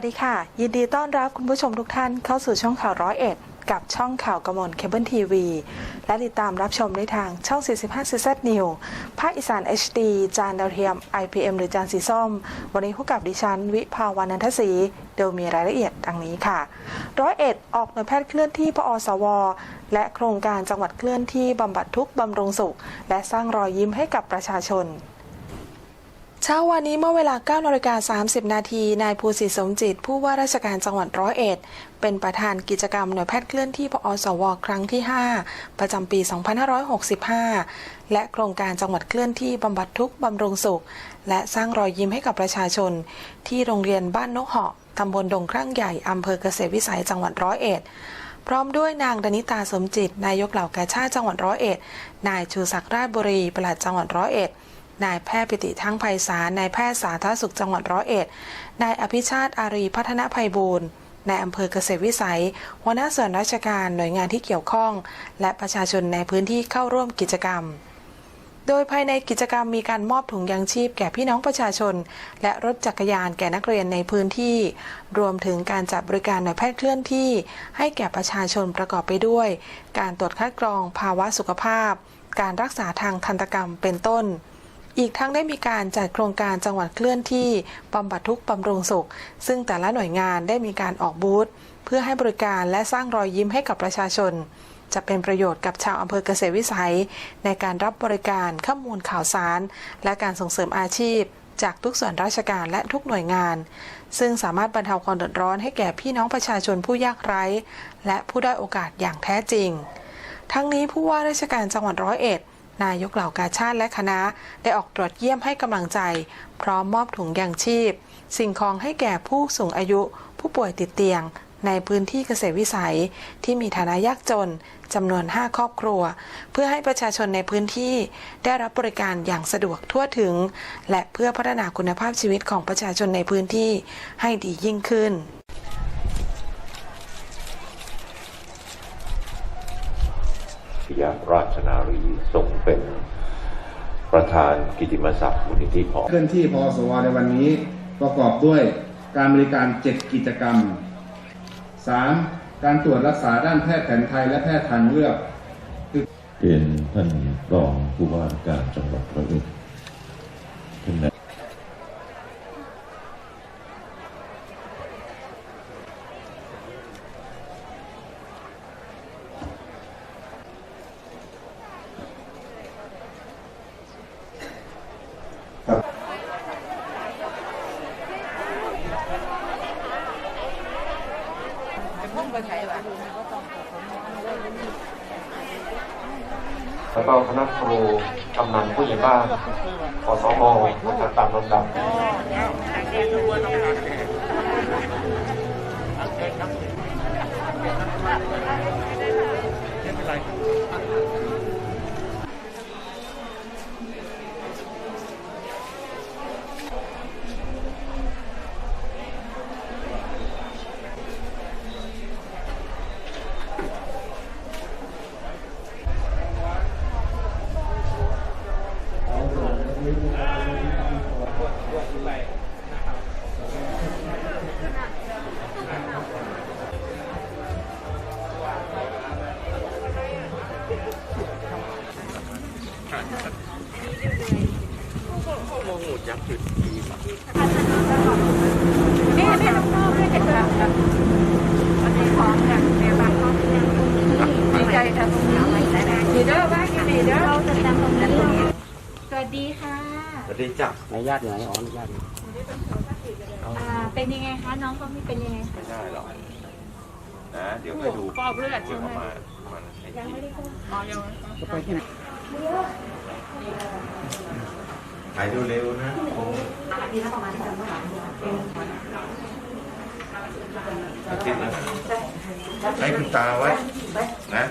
สวัสดีค่ะ ยินดีต้อนรับคุณผู้ชมทุกท่านเข้าสู่ช่องข่าวร้อยเอ็ดกับช่องข่าวกระมลเคเบิลทีวี และติดตามรับชมได้ทางช่อง 45 CZ New ภาคอีสาน HD จานดาวเทียม IPM หรือจานสีส้ม วันนี้พบกับดิฉัน วิภาวันนันทศรีโดยมีรายละเอียดดังนี้ค่ะ ร้อยเอ็ดออกหน่วยแพทย์เคลื่อนที่พอสว และโครงการจังหวัดเคลื่อนที่บำบัดทุกข์บำรุงสุข และสร้างรอยยิ้มให้กับประชาชน เช้าวันนี้เมื่อเวลา9นาฬิกา30 นาที นายภูสิทธิสมจิต ผู้ว่าราชการจังหวัดร้อยเอ็ด เป็นประธานกิจกรรมหน่วยแพทย์เคลื่อนที่พอสว ครั้งที่ 5 ประจำปี 2565 และโครงการจังหวัดเคลื่อนที่บำบัดทุกข์บำรุงสุข และสร้างรอยยิ้มให้กับประชาชน ที่โรงเรียนบ้านนกเหาะตำบลดงครั่งใหญ่อำเภอเกษตรวิสัยจังหวัดร้อยเอ็ดพร้อมด้วยนางดนิตาสมจิต นายกเหล่ากาชาติจังหวัดร้อยเอ็ด นายชูศักดิ์ราชบุรีปลัดจังหวัดร้อยเอ็ด นายแพทย์ปิติทั้งไพศาลนายแพทย์สาธารณสุขจังหวัดร้อยเอ็ดนายอภิชาติอารีพัฒนภัยบูรณ์นายอำเภอเกษตรวิสัย หัวหน้าส่วนราชการหน่วยงานที่เกี่ยวข้อง และประชาชนในพื้นที่เข้าร่วมกิจกรรม โดยภายในกิจกรรมมีการมอบถุงยางชีพแก่พี่น้องประชาชน และรถจักรยานแก่นักเรียนในพื้นที่ รวมถึงการจัดบริการหน่วยแพทย์เคลื่อนที่ ให้แก่ประชาชนประกอบไปด้วย การตรวจคัดกรองภาวะสุขภาพ การรักษาทางทันตกรรมเป็นต้น อีกทั้งได้มีการจัดโครงการจังหวัดเคลื่อนที่บำบัดทุกข์บำรุงสุข ซึ่งแต่ละหน่วยงานได้มีการออกบูธเพื่อให้บริการและสร้างรอยยิ้มให้กับประชาชน จะเป็นประโยชน์กับชาวอำเภอเกษตรวิสัย ในการรับบริการข้อมูลข่าวสาร และการส่งเสริมอาชีพ จากทุกส่วนราชการและทุกหน่วยงาน ซึ่งสามารถบรรเทาความเดือดร้อนให้แก่พี่น้องประชาชนผู้ยากไร้ และผู้ได้โอกาสอย่างแท้จริง ทั้งนี้ผู้ว่าราชการจังหวัดร้อยเอ็ด นายกเหล่ากาชาติและคณะ ได้ออกตรวจเยี่ยมให้กำลังใจ พร้อมมอบถุงยางชีพ สิ่งของให้แก่ผู้สูงอายุ ผู้ป่วยติดเตียง ในพื้นที่เกษตรวิสัย ที่มีฐานะยากจนจำนวน 5 ครอบครัว เพื่อให้ประชาชนในพื้นที่ได้รับบริการอย่างสะดวกทั่วถึง และเพื่อพัฒนาคุณภาพชีวิตของประชาชนในพื้นที่ให้ดียิ่งขึ้น ปิยราชนารีทรงเป็นประธานกิติมศักดิ์มูลนิธิของเคลื่อนที่พอสวในวันนี้ประกอบด้วยการบริการ 7 กิจกรรม 3. การตรวจรักษาด้านแพทย์แผนไทยและแพทย์ทางเลือกเรียนท่านรองผู้ว่าการจังหวัดร้อยเอ็ดท่านน แล้วก็คณะครูกำนันผู้ใหญ่บ้านขอสมนะครับตามลำดับไม่เป็นไร นญาติอยู่ไหนอ๋อในญาติอยู่อ่าเป็นยังไงคะน้องเขาไม่เป็นยังไงไม่ได้หรอกนะเดี๋ยวค่อยดูฟอกเลือดเดี๋ใช่ยวไหมเข้ามามันให้ยังทีไม่ได้ฟอกอ๋อยังจะไปที่ไหนหายเร็วๆนะอาทิตย์นะให้คุณตาไว้นะ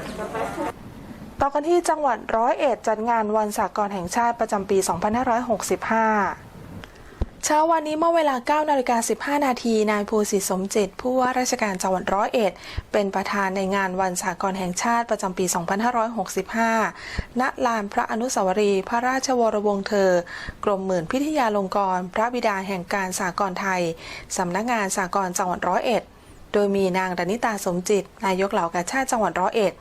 ต่อกันที่จังหวัดร้อยเอ็ดจัดงานวันสากลแห่งชาติประจำปี 2565เช้าวันนี้เมื่อเวลา9นาฬิกา15 นาที นายภูสิทธิสมจิต ผู้ว่าราชการจังหวัดร้อยเอ็ด เป็นประธานในงานวันสากลแห่งชาติประจำปี 2565 ณ ลานพระอนุสาวรีย์พระราชวรวงศ์เธอ กรมหมื่นพิทยาลงกรณ์พระบิดาแห่งการสากลไทย สำนักงานสากลจังหวัดร้อยเอ็ด โดยมีนางดนิตาสมจิต นายกเหล่ากาชาติจังหวัดร้อยเอ็ด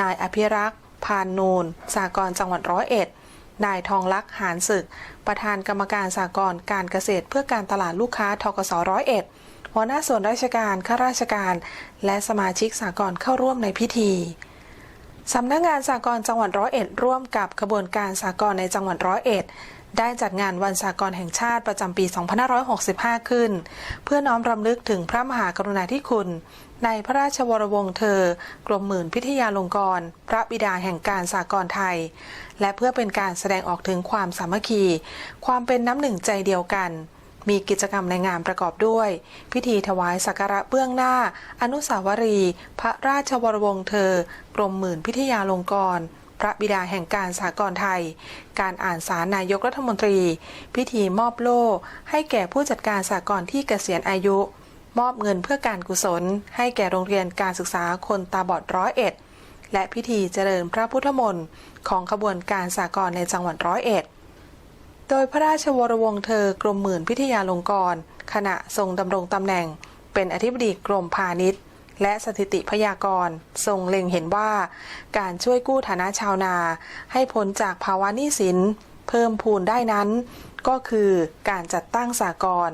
นายอภิรักษ์ พานนูนสากลจังหวัดร้อยเอ็ดนายทองลักษ์หานศึก ประธานกรรมการสากลการเกษตรเพื่อการตลาดลูกค้าทกสร้อยเอ็ดหัวหน้าส่วนราชการข้าราชการ และสมาชิกสากลเข้าร่วมในพิธีสำนักงานสากลจังหวัดร้อยเอ็ดร่วมกับขบวนการสากลในจังหวัดร้อยเอ็ดได้จัดงานวันสากลแห่งชาติประจำปี 2565 ขึ้น เพื่อน้อมรำลึกถึงพระมหากรุณาธิคุณ ในพระราชวรวงศ์เธอ กรมหมื่นพิทยาลงกรณ์พระบิดาแห่งการสากลไทย และเพื่อเป็นการแสดงออกถึงความสามัคคี ความเป็นน้ำหนึ่งใจเดียวกัน มีกิจกรรมในงานประกอบด้วย พิธีถวายสักการะเบื้องหน้า อนุสาวรีย์พระราชวรวงศ์เธอ กรมหมื่นพิทยาลงกรณ์พระบิดาแห่งการสากลไทย การอ่านสารนายกรัฐมนตรี พิธีมอบโล่ให้แก่ผู้จัดการสากลที่เกษียณอายุ มอบเงินเพื่อการกุศล ให้แก่โรงเรียนการศึกษาคนตาบอดร้อยเอ็ด และพิธีเจริญพระพุทธมนต์ของขบวนการสากลในจังหวัดร้อยเอ็ด โดยพระราชวรวงศ์เธอกรมหมื่นพิทยาลงกรณ์ขณะทรงดำรงตำแหน่ง เป็นอธิบดีกรมพาณิชย์ และสถิติพยากรณ์ทรงเล็งเห็นว่า การช่วยกู้ฐานะชาวนา ให้พ้นจากภาวะหนี้สิน เพิ่มพูนได้นั้น ก็คือการจัดตั้งสากล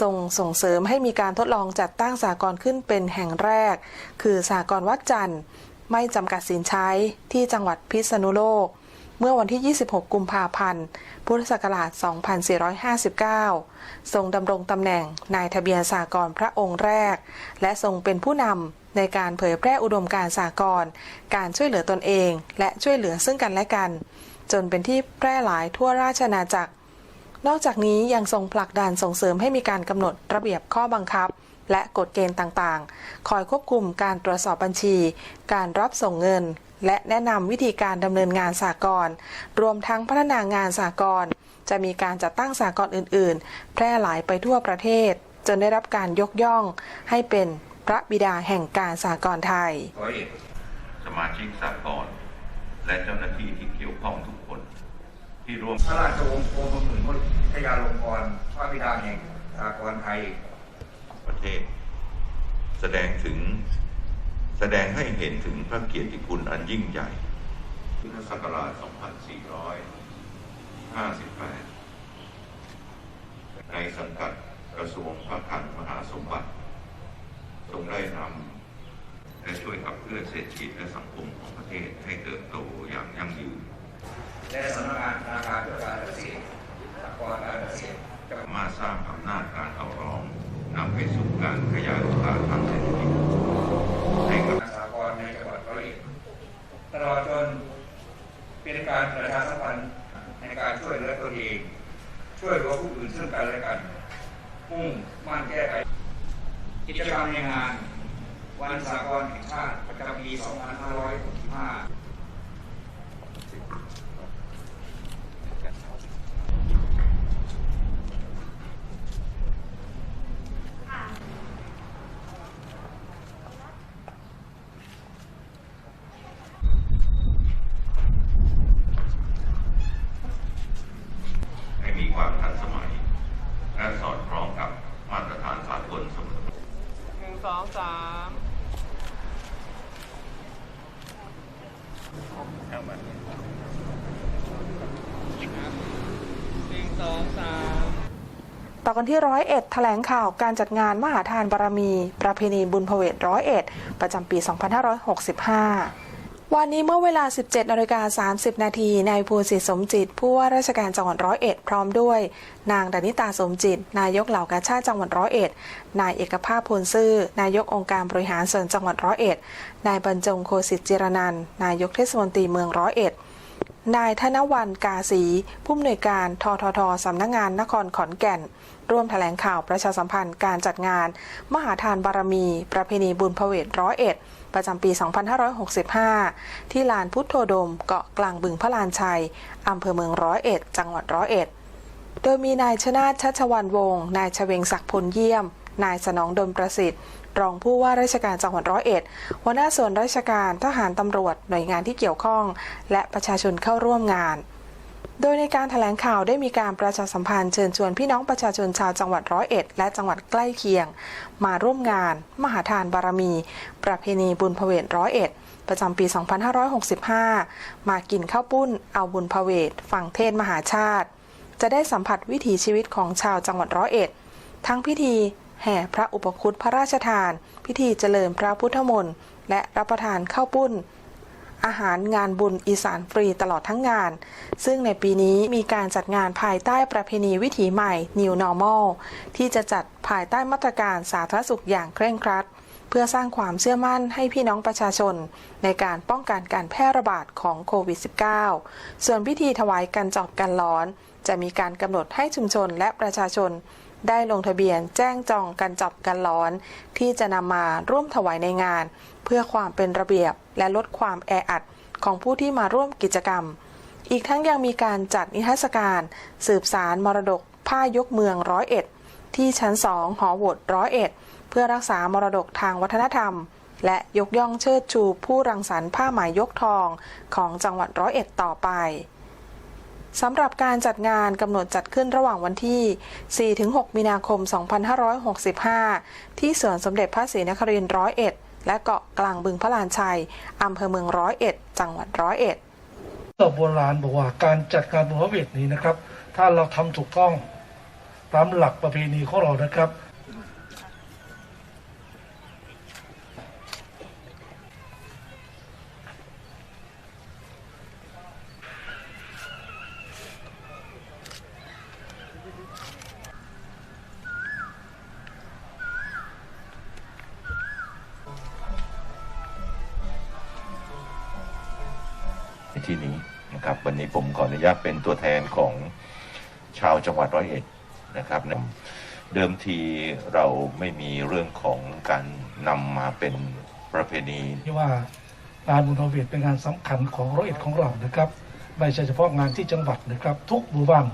ทรงส่งเสริมให้มีการทดลองจัดตั้งสากลขึ้นเป็นแห่งแรก คือสากลวัดจันทร์ ไม่จำกัดสินใช้ที่จังหวัดพิษณุโลก เมื่อวันที่ 26 กุมภาพันธ์ พุทธศักราช 2459 ทรงดำรงตำแหน่งนายทะเบียนสากลพระองค์แรก และทรงเป็นผู้นำในการเผยแพร่อุดมการสากลการช่วยเหลือตนเอง และช่วยเหลือซึ่งกันและกัน จนเป็นที่แพร่หลายทั่วราชอาณาจักร นอกจากนี้ยังทรงผลักดันส่งเสริมให้มีการกำหนดระเบียบข้อบังคับ และกฎเกณฑ์ต่างๆ คอยควบคุมการตรวจสอบบัญชี การรับส่งเงิน และแนะนำวิธีการดำเนินงานสากลรวมทั้งพัฒนางานสากลจะมีการจัดตั้งสากลอื่น ๆ แพร่หลายไปทั่วประเทศ จนได้รับการยกย่องให้เป็นพระบิดาแห่งการสากลไทย สมาชิกสากลและเจ้าหน้าที่ที่เกี่ยวข้องทุกคน ที่รวมพระราชวงศ์โกมหมื่นมุทยาลงกรพระบิดาแห่งสากลไทยประเทศ แสดงถึงแสดงให้เห็นถึงพระเกียรติคุณอันยิ่งใหญ่พุทธศักราช 2458 ในสังกัดกระทรวงพระคลังมหาสมบัติทรงได้นำและช่วยขับเคลื่อนเศรษฐกิจและสังคมของประเทศให้เติบโตอย่างยั่งยืน และสำนักงานธนาคารเพื่อการเกษตรสากลการเกษตรจะมาสร้างอำนาจการต่อรองนำไปสู่การขยายโอกาสทางเศรษฐกิจให้กับสากลในจังหวัดร้อยเอ็ดตลอดจนเป็นการประชาสัมพันธ์ในการช่วยเหลือตนเอง ช่วยเหลือผู้อื่นซึ่งกันและกันมุ่งมั่นแก้ไขกิจกรรมในงาน วันสากลแห่งชาติประจำปี 2565 ให้มีความทันสมัย และสอดคล้องกับมาตรฐานสากลเสมอ หนึ่งสองสามหนึ่งสองสาม ต่อ กันที่ร้อยเอ็ดแถลงข่าวการจัดงานมหาทานบารมี ประเพณีบุญพเวทร้อยเอ็ดประจำปี 2565วันนี้เมื่อเวลา 17นาฬิกา30 นาที นายภูสิทธิสมจิต ผู้ว่าราชการจังหวัดร้อยเอ็ดพร้อมด้วย นางดานิตาสมจิต นายกเหล่ากาชาติจังหวัดร้อยเอ็ด นายเอกภาพพลซื่อ นายกองค์การบริหารส่วนจังหวัดร้อยเอ็ด นายบรรจงโคสิตจิรนัน นายกเทศมนตรีเมืองร้อยเอ็ด นายธนวันกาศีผู้อำนวยการทททสำนักงงานนครขอนแก่น ร่วมแถลงข่าวประชาสัมพันธ์การจัดงาน มหาทานบารมี ประเพณีบุญพเวทร้อยเอ็ดประจำปี 2565 ที่ลานพุทโธดม เกาะกลางบึงพระลานชัยอำเภอเมืองร้อยเอ็ด จังหวัดร้อยเอ็ด โดยมีนายชนาชชัชวันวงศ์นายชเวงศักดิ์พลเยี่ยม นายสนองดมประสิทธิ์ รองผู้ว่าราชการจังหวัดร้อยเอ็ดหัวหน้าส่วนราชการทหารตำรวจหน่วยงานที่เกี่ยวข้อง และประชาชนเข้าร่วมงาน โดยในการถแถลงข่าวได้มีการประชาสัมพันธ์เชิญชวนพี่น้องประชาชนชาวจังหวัดร้อยเอ็ดและจังหวัดใกล้เคียง มาร่วมงาน มหาทานบารมี ประเพณีบุญพเวทร้อยเอ็ดประจำปี 2565 มากินข้าวปุ้น เอาบุญพเวทฟังเทศน์มหาชาติ จะได้สัมผัสวิถีชีวิตของชาวจังหวัดร้อยเอ็ด ทั้งพิธี แห่พระอุปคุตพระราชทาน พิธีเจริญพระพุทธมนต์และรับประทานข้าวปุ้น อาหารงานบุญอีสานฟรีตลอดทั้งงาน ซึ่งในปีนี้มีการจัดงานภายใต้ประเพณีวิถีใหม่ New Normal ที่จะจัดภายใต้มาตรการสาธารณสุขอย่างเคร่งครัดเพื่อสร้างความเชื่อมั่นให้พี่น้องประชาชน ในการป้องกันการแพร่ระบาดของโควิด -19 ส่วนพิธีถวายกันจอบกันร้อน จะมีการกำหนดให้ชุมชนและประชาชน ได้ลงทะเบียนแจ้งจองกันจับกันร้อน ที่จะนำมาร่วมถวายในงาน เพื่อความเป็นระเบียบและลดความแออัดของผู้ที่มาร่วมกิจกรรม อีกทั้งยังมีการจัดนิทรรศการ สืบสารมรดกผ้ายกเมืองร้อยเอ็ดที่ชั้นสองหอโหวตร้อยเอ็ดเพื่อรักษามรดกทางวัฒนธรรม และยกย่องเชิดชูผู้รังสรรค์ผ้าไหมยกทองของจังหวัดร้อยเอ็ดต่อไป สำหรับการจัดงานกำหนดจัดขึ้นระหว่างวันที่ 4-6 มีนาคม 2565 ที่สวนสมเด็จพระศรีนครินทร์ร้อยเอ็ดและเกาะกลางบึงพระลานชัยอำเภอเมืองร้อยเอ็ด จังหวัดร้อยเอ็ดเราโบราณบอกว่าการจัดการบุญพระเวทนี้นะครับ ถ้าเราทำถูกต้องตามหลักประเพณีของเรานะครับ ที่นี้นะครับวันนี้ผมขออนุญาตเป็นตัวแทนของชาวจังหวัดร้อยเอ็ดนะครับนำเดิมทีเราไม่มีเรื่องของการนำมาเป็นประเพณีที่ว่างานบุญพระเวทเป็นงานสำคัญของร้อยเอ็ดของเรานะครับไม่ใช่เฉพาะงานที่จังหวัดนะครับ ทุกหมู่บ้าน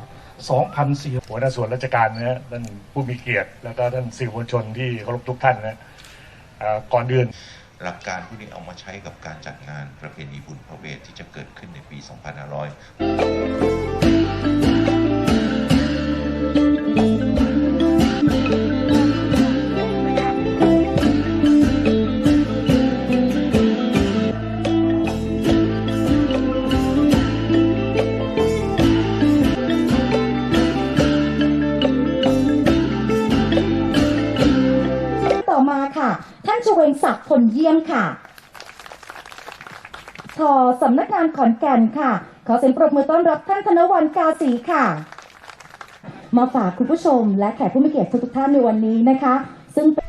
2,400หัวหน้าส่วนราชการนะฮะท่านผู้มีเกียรติ แล้วก็ท่านสื่อมวลชนที่เคารพทุกท่านนะเอ่อก่อนเดือน หลักการพวกนี้เอามาใช้กับการจัดงานประเพณีบุญพระเวทที่จะเกิดขึ้นในปี 2500 ค่ะทอสำนักงานขอนแก่นค่ะ ขอเสียงปรบมือต้อนรับท่านธนวันกาสีค่ะ มาฝากคุณผู้ชม และแขกผู้มีเกียรติทุกท่านในวันนี้นะคะ ซึ่งเป็น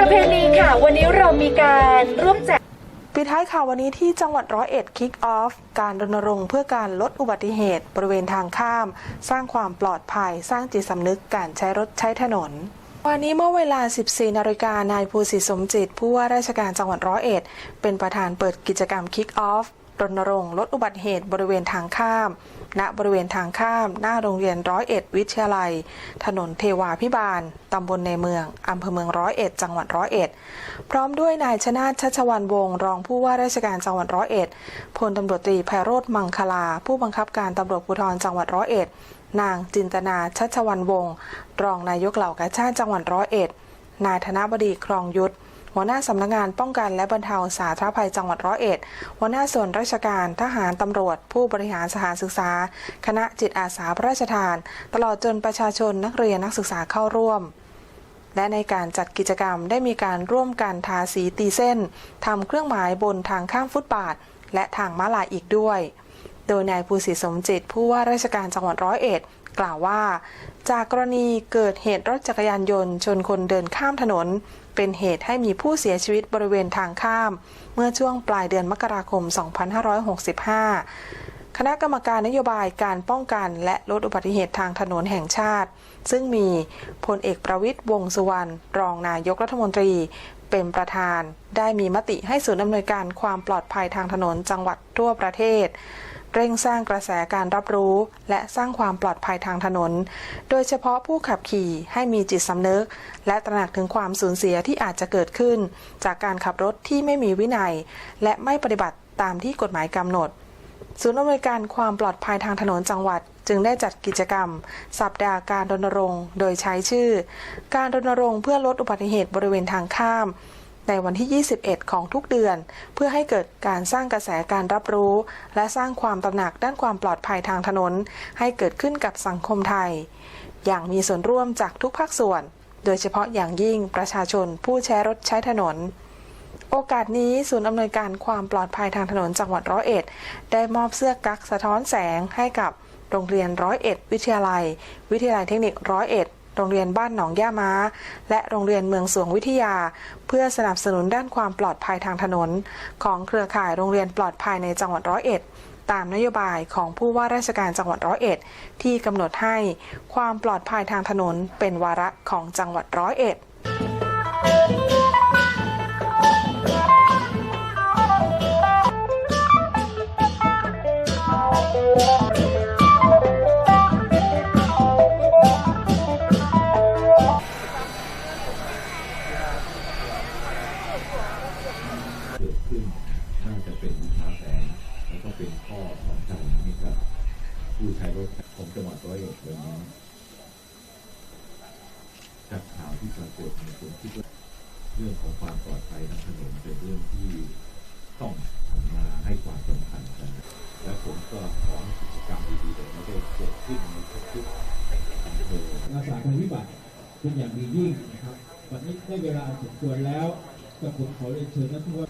ประเพณีค่ะ วันนี้เรามีการร่วมแจกปิดท้ายข่าววันนี้ที่จังหวัดร้อยเอ็ดคิกออฟการรณรงค์เพื่อการลดอุบัติเหตุ บริเวณทางข้าม สร้างความปลอดภัย สร้างจิตสำนึกการใช้รถใช้ถนนวันนี้เมื่อเวลา 14 นาฬิกา นายภูสิทธิสมจิต ผู้ว่าราชการจังหวัดร้อยเอ็ด เป็นประธานเปิดกิจกรรมคิกออฟ รณรงค์ลดอุบัติเหตุบริเวณทางข้าม ณ บริเวณทางข้าม หน้าโรงเรียนร้อยเอ็ดวิทยาลัย ถนนเทวาพิบาล ตำบลในเมือง อำเภอเมืองร้อยเอ็ด จังหวัดร้อยเอ็ด พร้อมด้วยนายชนาชชัชวันวงศ์รองผู้ว่าราชการจังหวัดร้อยเอ็ด พลตำรวจตรีไพโรธมังคลา ผู้บังคับการตำรวจภูธรจังหวัดร้อยเอ็ด นางจินตนาชัชวันวงศ์รองนายกเหล่ากาชาติจังหวัดร้อยเอ็ด นายธนบดีครองยุทธ หัวหน้าสำนักงานป้องกันและบรรเทาสาธารณภัยจังหวัดร้อยเอ็ด หัวหน้าส่วนราชการทหารตำรวจ ผู้บริหารสถานศึกษา คณะจิตอาสาพระราชทาน ตลอดจนประชาชนนักเรียนนักศึกษาเข้าร่วมและในการจัดกิจกรรมได้มีการร่วมกันทาสีตีเส้นทำเครื่องหมายบนทางข้ามฟุตบาท และทางม้าลายอีกด้วย โดยนายภูสิทธิ์สมจิตผู้ว่าราชการจังหวัดร้อยเอ็ด กล่าวว่า จากกรณีเกิดเหตุรถจักรยานยนต์ชนคนเดินข้ามถนน เป็นเหตุให้มีผู้เสียชีวิตบริเวณทางข้าม เมื่อช่วงปลายเดือนมกราคม 2565คณะกรรมการนโยบายการป้องกันและลดอุบัติเหตุทางถนนแห่งชาติ ซึ่งมีพลเอกประวิตยวงษ์สุวรรณรองนายกรัฐมนตรี เป็นประธาน ได้มีมติให้ศูนย์อำนวยการความปลอดภัยทางถนนจังหวัดทั่วประเทศ เร่งสร้างกระแสการรับรู้ และสร้างความปลอดภัยทางถนน โดยเฉพาะผู้ขับขี่ให้มีจิตสำนึก และตระหนักถึงความสูญเสียที่อาจจะเกิดขึ้น จากการขับรถที่ไม่มีวินัย และไม่ปฏิบัติตามที่กฎหมายกำหนด ศูนย์อำนวยการความปลอดภัยทางถนนจังหวัด จึงได้จัดกิจกรรม สัปดาห์การรณรงค์ โดยใช้ชื่อ การรณรงค์เพื่อลดอุบัติเหตุบริเวณทางข้าม ในวันที่ 21 ของทุกเดือน เพื่อให้เกิดการสร้างกระแสการรับรู้ และสร้างความตระหนักด้านความปลอดภัยทางถนน ให้เกิดขึ้นกับสังคมไทย อย่างมีส่วนร่วมจากทุกภาคส่วน โดยเฉพาะอย่างยิ่งประชาชนผู้ใช้รถใช้ถนนโอกาสนี้ศูนย์อำนวยการความปลอดภัยทางถนนจังหวัดร้อยเอ็ด ได้มอบเสื้อกั๊กสะท้อนแสงให้กับโรงเรียนร้อยเอ็ด วิทยาลัย วิทยาลัยเทคนิคร้อยเอ็ด โรงเรียนบ้านหนองย่าม้า และโรงเรียนเมืองสวงวิทยา เพื่อสนับสนุนด้านความปลอดภัยทางถนน ของเครือข่ายโรงเรียนปลอดภัยในจังหวัดร้อยเอ็ดตามนโยบายของผู้ว่าราชการจังหวัดร้อยเอ็ด ที่กำหนดให้ความปลอดภัยทางถนนเป็นวาระของจังหวัดร้อยเอ็ด กับผมขอ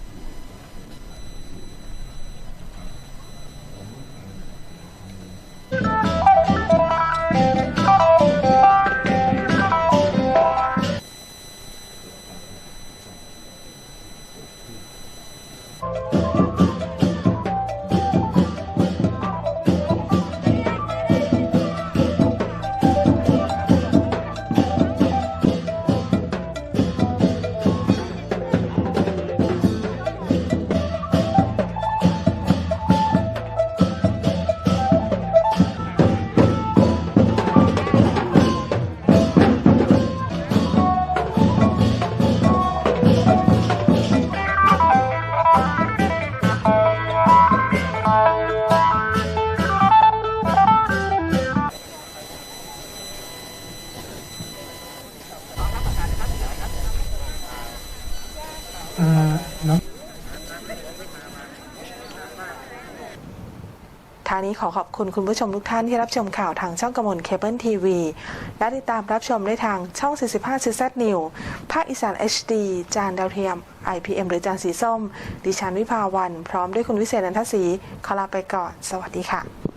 ขอขอบคุณคุณผู้ชมทุกท่านที่รับชมข่าวทางช่องกมลเคเบิลทีวีและติดตามรับชมได้ทางช่อง 45 CZ New ภาคอีสาน HD จานดาวเทียม IPM หรือจานสีส้ม ดิฉันวิภาวัน พร้อมด้วยคุณวิเศษนันทศรีขอลาไปก่อน สวัสดีค่ะ